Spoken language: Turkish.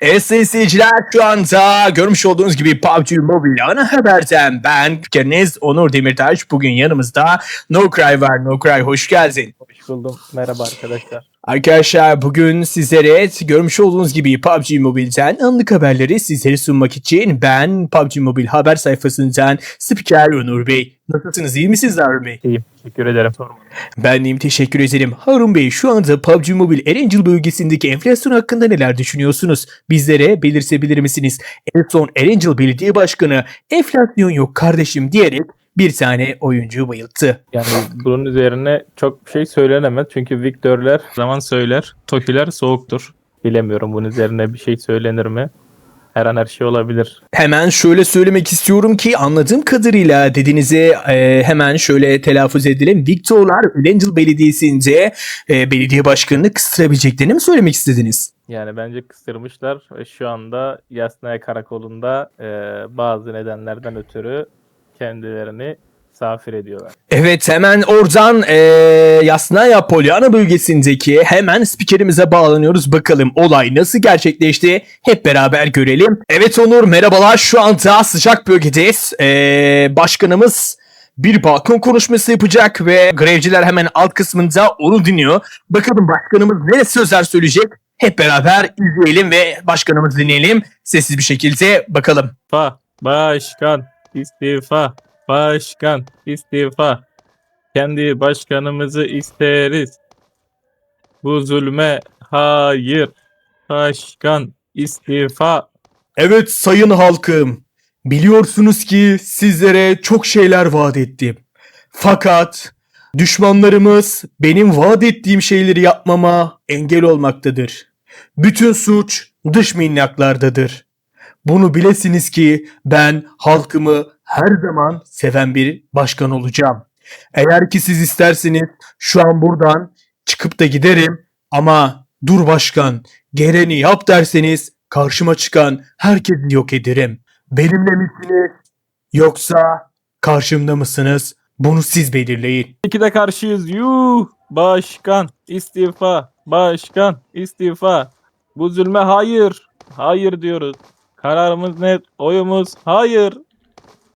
Seyirciler şu anda görmüş olduğunuz gibi PUBG Mobile ana haberden ben Kerniz Onur Demirtaş. Bugün yanımızda No Cry var. No Cry hoş geldin. Hoş buldum. Merhaba arkadaşlar. Arkadaşlar bugün sizlere görmüş olduğunuz gibi PUBG Mobile'den anlık haberleri sizlere sunmak için ben PUBG Mobile haber sayfasından spiker Onur Bey. Nasılsınız iyi misiniz Harun Bey? İyiyim. Teşekkür ederim. Sorma. Ben deyim teşekkür ederim. Harun Bey şu anda PUBG Mobile Erencil bölgesindeki enflasyon hakkında neler düşünüyorsunuz? Bizlere belirtebilir misiniz? En son Erencil Belediye Başkanı enflasyon yok kardeşim diyerek bir tane oyuncu bayılttı. Yani bunun üzerine çok bir şey söylenemez. Çünkü Victor'ler zaman söyler. Tokiler soğuktur. Bilemiyorum bunun üzerine bir şey söylenir mi? Her an her şey olabilir. Hemen şöyle söylemek istiyorum ki anladığım kadarıyla dediğinizi e, hemen şöyle telaffuz edelim. Victorlar Erencil Belediyesi'nce e, belediye başkanını kıstırabileceklerini mi söylemek istediniz? Yani bence kıstırmışlar ve şu anda Yasnaya Karakolu'nda e, bazı nedenlerden ötürü kendilerini misafir ediyorlar. Evet hemen oradan eee Yasnaya Polyana bölgesindeki hemen spikerimize bağlanıyoruz. Bakalım olay nasıl gerçekleşti hep beraber görelim. Evet Onur merhabalar şu anda sıcak bölgedeyiz. Eee, başkanımız bir balkon konuşması yapacak ve grevciler hemen alt kısmında onu dinliyor. Bakalım başkanımız ne sözler söyleyecek hep beraber izleyelim ve başkanımızı dinleyelim. Sessiz bir şekilde bakalım. Fa, başkan, istifa, başkan, istifa. Kendi başkanımızı isteriz. Bu zulme hayır. Başkan, istifa. Evet sayın halkım. Biliyorsunuz ki sizlere çok şeyler vaat ettim. Fakat düşmanlarımız benim vaat ettiğim şeyleri yapmama engel olmaktadır. Bütün suç dış minnaklardadır. Bunu bilesiniz ki ben halkımı her zaman seven bir başkan olacağım. Eğer ki siz isterseniz şu an buradan çıkıp da giderim ama dur başkan geleni yap derseniz karşıma çıkan herkesi yok ederim. Benimle misiniz yoksa karşımda mısınız? Bunu siz belirleyin. İki de karşıyız. Yuh! Başkan, istifa. Başkan, istifa. Bu zulme hayır. Hayır diyoruz. Kararımız net. Oyumuz hayır.